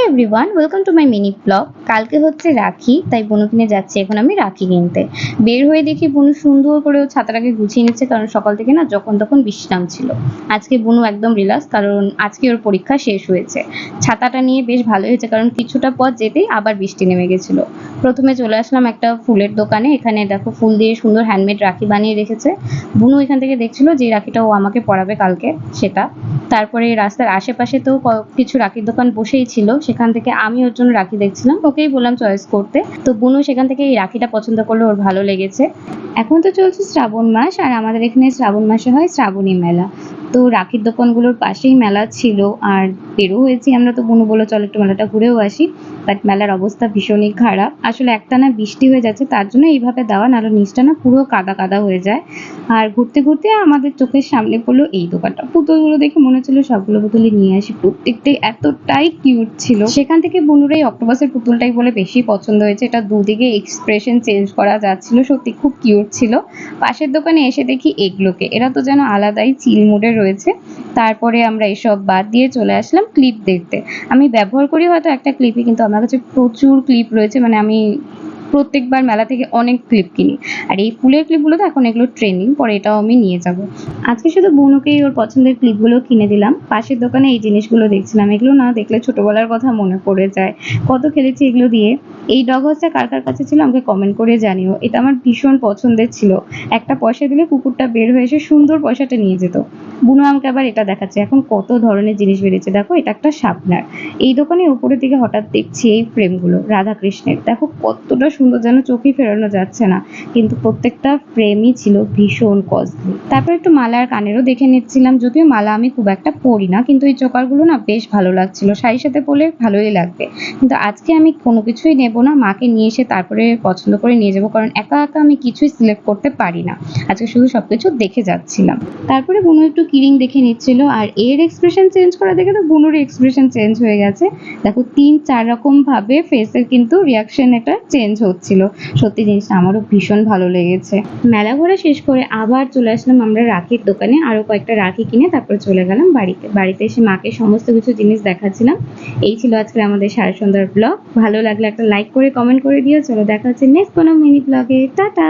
Hi everyone, welcome to my mini blog. কালকে হচ্ছে রাখি, তাই বনু কিনে যাচ্ছি, এখন আমি রাখি কিনতে। বের হয়ে দেখি বনু সুন্দর করে ছাতাটাকে গুছিয়ে নিচ্ছে, কারণ সকাল থেকে না যখন তখন বৃষ্টি নামছিল আজকে বনু একদম রিল্যাক্স, কারণ আজকে ওর পরীক্ষা শেষ হয়েছে। ছাতাটা নিয়ে বেশ ভালো হয়েছে, কারণ কিছুটা পথ যেতেই আবার বৃষ্টি নেমে গেছিল। প্রথমে চলে আসলাম একটা ফুলের দোকানে, এখানে দেখো ফুল দিয়ে সুন্দর হ্যান্ডমেড রাখি বানিয়ে রেখেছে। বুনু এখান থেকে দেখছিল যে রাখিটা ও আমাকে পরাবে কালকে, সেটা। তারপরে রাস্তার আশেপাশে তো কিছু রাখির দোকান বসেই ছিল, সেখান থেকে আমি ওর জন্য রাখি দেখছিলাম। ওকেই বললাম চয়েস করতে। তো বুনু সেখান থেকে এই রাখিটা পছন্দ করল, ওর ভালো লেগেছে। এখন তো চলছে শ্রাবণ মাস, আর আমাদের এখানে শ্রাবণ মাসে হয় শ্রাবণী মেলা। তো রাখির দোকানগুলোর পাশেই মেলা ছিল আর বেরো হয়েছি আমরা তো বুনু বলো চলো একটু মেলাটা ঘুরেও আসি। বাট মেলার অবস্থা ভীষণই খারাপ। আসলে একটানা বৃষ্টি হয়ে যাচ্ছে, তার জন্য এইভাবে দেওয়া, নাহলে নিচটা না পুরো কাদা কাদা হয়ে যায়। আর ঘুরতে ঘুরতে আমাদের চোখের সামনে পড়ল এই দোকানটা। পুতুলগুলো দেখে মনে হচ্ছিল সবগুলো পুতুলই নিয়ে আসি। প্রত্যেকটাই এতটাই কিউট ছিল। সেখান থেকে বনুর এই অক্টোপাসের পুতুলটাই বলে বেশি পছন্দ হয়েছে। এটা দুদিকে এক্সপ্রেশন চেঞ্জ করা যাচ্ছিল, সত্যি খুব কিউট ছিল। পাশের দোকানে এসে দেখি এগুলোকে। এরা তো যেন আলাদাই চিল মুডে রয়েছে। তারপরে আমরা এসব বাদ দিয়ে চলে আসলাম ক্লিপ দেখতে। আমি ব্যবহার করি হয়তো একটা ক্লিপই কিন্তু আমার কাছে প্রচুর ক্লিপ রয়েছে। মানে আমি প্রত্যেকবার মেলা থেকে অনেক ক্লিপ কিনি। আর এই ফুলের ক্লিপগুলো তো এখন এগুলো ট্রেন্ডিং পরে এটাও আমি নিয়ে যাব। আজকে শুধু বনুকেই ওর পছন্দের ক্লিপগুলো কিনে দিলাম। পাশের দোকানে এই জিনিসগুলো দেখছিলাম। এগুলো না দেখলে ছোটবেলার কথা মনে পড়ে যায়। কত খেলেছি এগুলো দিয়ে। এই ডগ হাউসটা কার কার কাছে ছিল আমাকে কমেন্ট করে জানিও। এটা আমার ভীষণ পছন্দের ছিল। একটা পয়সা দিলে কুকুরটা বের হয়ে এসে সুন্দর পয়সাটা নিয়ে যেত। বুনু আমাকে আবার এটা দেখাচ্ছে। এখন কত ধরনের জিনিস বেরিয়েছে। দেখো, এটা একটা শার্পনার এই দোকানে উপরের দিকে হঠাৎ দেখছি এই ফ্রেমগুলো রাধাকৃষ্ণের। দেখো কতটা সুন্দর যেন চোখেই ফেরানো যাচ্ছে না। কিন্তু প্রত্যেকটা ফ্রেমই ছিল ভীষণ কস্টলি তারপর একটু মালা আর কানেরও দেখে নিচ্ছিলাম, যদিও মালা আমি খুব একটা পরি না, কিন্তু এই চোকারগুলো না বেশ ভালো লাগছিল। শাড়ির সাথে পরলে ভালোই লাগবে। কিন্তু আজকে আমি কোনো কিছুই নেব না, মাকে নিয়ে এসে তারপরে পছন্দ করে নিয়ে যাব, কারণ একা একা আমি কিছুই সিলেক্ট করতে পারি না। আজকে শুধু সবকিছু দেখে যাচ্ছিলাম। তারপরে বুনু একটু কিরিং দেখে নিচ্ছিল, আর এর এক্সপ্রেশন চেঞ্জ করা দেখে তো বুনুর এক্সপ্রেশন চেঞ্জ হয়ে গেছে। দেখো, তিন চার রকম ভাবে ফেসের কিন্তু রিয়াকশন এটা চেঞ্জ হচ্ছিল। সত্যি জিনিসটা আমারও ভীষণ ভালো লেগেছে। মেলা ঘোরা শেষ করে আবার চলে আসলাম আমরা রাখির দোকানে। আরও কয়েকটা রাখি কিনে তারপর চলে গেলাম বাড়িতে। বাড়িতে এসে মাকে সমস্ত কিছু জিনিস দেখাচ্ছিলাম। এই ছিল আজকে আমাদের সারা সুন্দর ব্লগ। ভালো লাগলে একটা লাইক করে, কমেন্ট করে দিও। চলো দেখা হচ্ছে নেক্সট কোনো মিনি ব্লগে টাটা!